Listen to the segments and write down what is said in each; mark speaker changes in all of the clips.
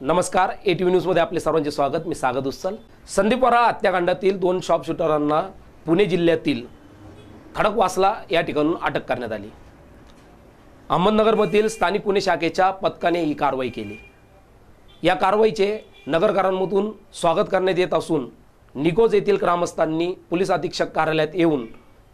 Speaker 1: नमस्कार ए T V न्यूजमध्ये आपले सर्वांचे स्वागत. मी सागत उत्सल संदीप वरा हत्याकांडातील दोन शॉप शूटरांना पुणे जिल्ह्यातील खडकवासला या ठिकाणून अटक करण्यात आली. अहमदनगरमधील स्थानिक पुणे शाखेच्या पथकाने ही कारवाई केली. या कारवाईचे नगरकरांमधून स्वागत करण्यात येत असून निकोज येथील ग्रामस्थांनी पोलीस अधीक्षक कार्यालयात येऊन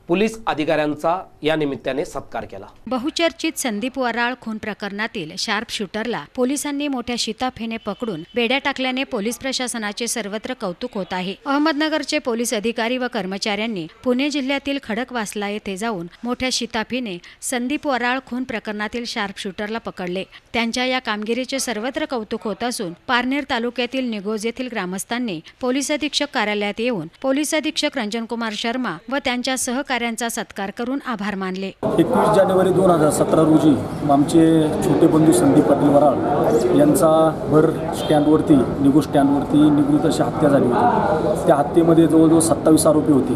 Speaker 1: पोलीस अधिकाऱ्यांचा या निमित्ताने सत्कार केला.
Speaker 2: बहुचर्चित संदीप वराळ खून प्रकरणातील शार्प शूटरला पोलिसांनी मोठ्या शिताफेने पकडून बेड्या टाकल्याने पोलीस प्रशासनाचे सर्वत्र कौतुक होत आहे. अहमदनगरचे पोलीस अधिकारी व कर्मचाऱ्यांनी पुणे जिल्ह्यातील खडकवासला येथे जाऊन मोठ्या शिताफीने संदीप वराळ खून प्रकरणातील शार्प शूटरला पकडले. त्यांच्या या कामगिरीचे सर्वत्र कौतुक होत असून पारनेर तालुक्यातील निगोज येथील ग्रामस्थांनी पोलीस अधीक्षक कार्यालयात येऊन पोलीस अधीक्षक रंजनकुमार शर्मा व त्यांच्या सहकाऱ्यांचा सत्कार करून आभार मानले.
Speaker 3: एकवीस जानेवारी दोन हजार सतरा रोजी आमचे छोटे बंधू संदीप पाटील वराळ यांचा भर स्टँडवरती निगू स्टँडवरती निगडीत अशी हत्या झाली होती. त्या हत्येमध्ये जवळजवळ सत्तावीस आरोपी होते.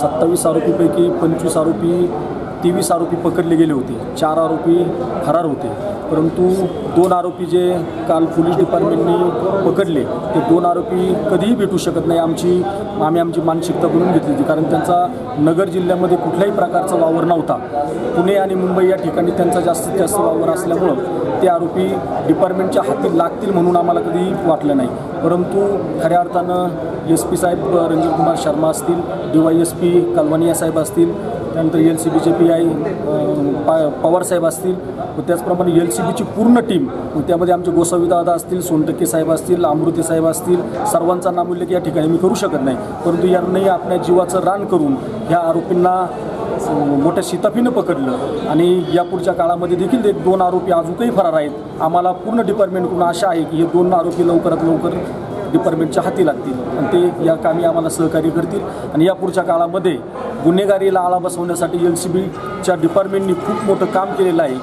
Speaker 3: सत्तावीस आरोपीपैकी पंचवीस आरोपी तेवीस आरोपी पकडले गेले होते. चार आरोपी फरार होते. परंतु दोन आरोपी जे काल पोलीस डिपार्टमेंटने पकडले ते दोन आरोपी कधीही भेटू शकत नाही. आमची आम्ही आमची मानसिकता बनवून घेतली होती. कारण त्यांचा नगर जिल्ह्यामध्ये कुठल्याही प्रकारचा वावर नव्हता. पुणे आणि मुंबई या ठिकाणी त्यांचा जास्तीत जास्त वावर असल्यामुळं ते आरोपी डिपार्टमेंटच्या हाती लागतील म्हणून आम्हाला कधीही वाटलं नाही. परंतु खऱ्या अर्थानं एस पी साहेब रंजनकुमार शर्मा असतील D Y S P Kalwania साहेब असतील त्यानंतर एल सी बीचे पी आय पा पवारसाहेब असतील व त्याचप्रमाणे एल सी बीची पूर्ण टीम व त्यामध्ये आमचे गोसावी दादा असतील सोनटक्के साहेब असतील अमृती साहेब असतील सर्वांचा नामोल्लेख या ठिकाणी मी करू शकत नाही. परंतु यांनाही आपल्या जीवाचं रान करून ह्या आरोपींना मोठ्या शिताफीनं पकडलं. आणि यापुढच्या काळामध्ये देखील एक दोन आरोपी अजूनही फरार आहेत. आम्हाला पूर्ण डिपार्टमेंटकडून आशा आहे की हे दोन आरोपी लवकरात लवकर डिपार्टमेंटच्या हाती लागतील. आणि ते या कामी आम्हाला सहकार्य करतील. आणि यापुढच्या काळामध्ये गुन्हेगारीला आळा बसवण्यासाठी एल सी बीच्या डिपार्टमेंटनी खूप मोठं काम केलेलं आहे.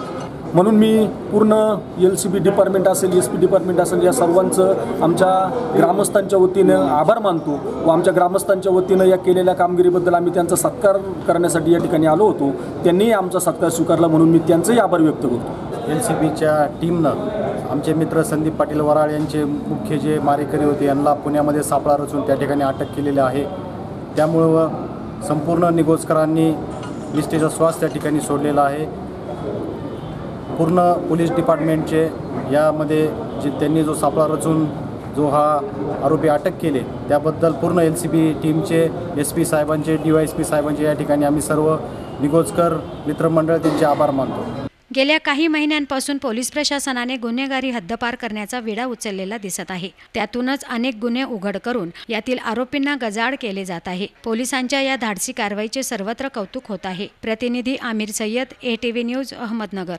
Speaker 3: म्हणून मी पूर्ण एल सी बी डिपार्टमेंट असेल एस पी डिपार्टमेंट असेल या सर्वांचं आमच्या ग्रामस्थांच्या वतीनं आभार मानतो व आमच्या ग्रामस्थांच्या वतीनं या केलेल्या कामगिरीबद्दल आम्ही त्यांचा सत्कार करण्यासाठी या ठिकाणी आलो होतो. त्यांनीही आमचा सत्कार स्वीकारला म्हणून मी त्यांचंही आभार व्यक्त करतो.
Speaker 4: एल सी बीच्या टीमनं आमचे मित्र संदीप पाटील वराळ यांचे मुख्य जे मारेकरी होते यांना पुण्यामध्ये सापळा रचून त्या ठिकाणी अटक केलेली आहे. त्यामुळं संपूर्ण निगोजकरांनी निष्ठेचा श्वास त्या ठिकाणी सोडलेला आहे. पूर्ण पोलीस डिपार्टमेंटचे यामध्ये जे त्यांनी जो सापळा रचून जो हा आरोपी अटक केले त्याबद्दल पूर्ण एल सी बी टीमचे एस पी साहेबांचे डी वाय एस पी साहेबांचे या ठिकाणी आम्ही सर्व निगोजकर मित्रमंडळ त्यांचे आभार मानतो.
Speaker 2: गेल्या काही महिन्यांपासून पोलीस प्रशासनाने गुन्हेगारी हद्दपार करण्याचा विडा उचललेला दिसत आहे. त्यातूनच अनेक गुन्हे उघड करून यातील आरोपींना गजाड केले जात आहे. पोलिसांच्या या धाडसी कारवाईचे सर्वत्र कौतुक होत आहे. प्रतिनिधी Aamir Sayyad A T V news Ahmednagar.